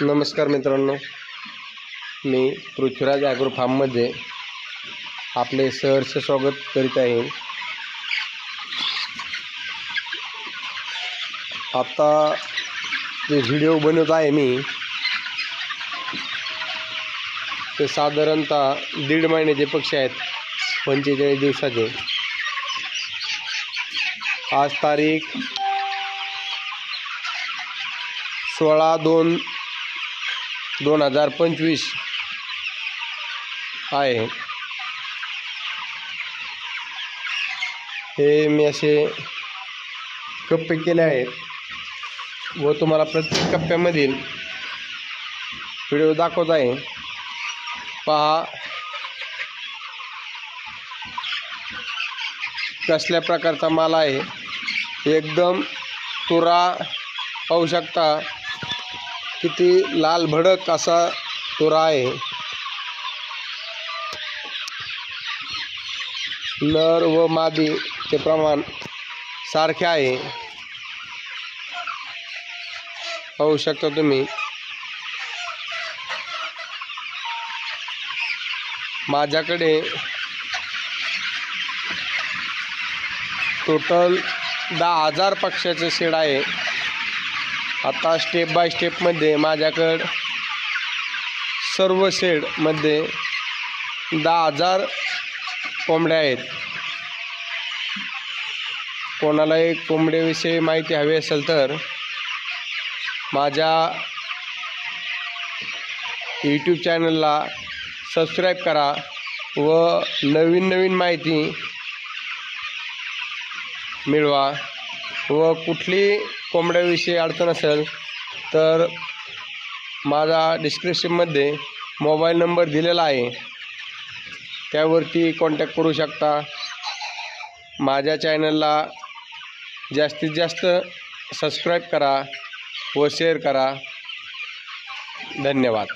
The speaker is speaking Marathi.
नमस्कार मित्रांनो. मी पृथ्वीराज ॲग्रो फार्ममध्ये आपले सहर्ष स्वागत करीत आहे. आता जे व्हिडिओ बनवत आहे मी ते साधारणतः दीड महिन्याचे पक्षी आहेत. पंचेचाळीस दिवसाचे. आज तारीख सोळा दोन दोन हजार पंचवीस. आहे. हे मी असे कप्पे केले आहेत. व तुम्हाला प्रत्येक कप्प्यामधील व्हिडिओ दाखवत आहे. पहा. कसल्या प्रकारचा माल आहे. एकदम तुरा पाहू शकता. किती लाल भडक असा तुरा आहे. नर व मादीचे प्रमाण सारखे आहे. पाहू शकता तुम्ही. माझ्याकडे टोटल दहा हजार पक्षाचे शेड आहे. आता स्टेप बाय स्टेपमध्ये माझ्याकडं सर्व शेडमध्ये दहा हजार कोंबड्या आहेत. कोणालाही कोंबड्याविषयी माहिती हवी असेल तर माझ्या यूट्यूब चॅनलला सबस्क्राईब करा व नवीन नवीन माहिती मिळवा. व कुठली कोंबड्याविषयी अडचण असेल तर माझा डिस्क्रिप्शनमध्ये मोबाईल नंबर दिलेला आहे. त्यावरती कॉन्टॅक्ट करू शकता. माझ्या चॅनलला जास्तीत जास्त सबस्क्राईब करा व शेअर करा. धन्यवाद.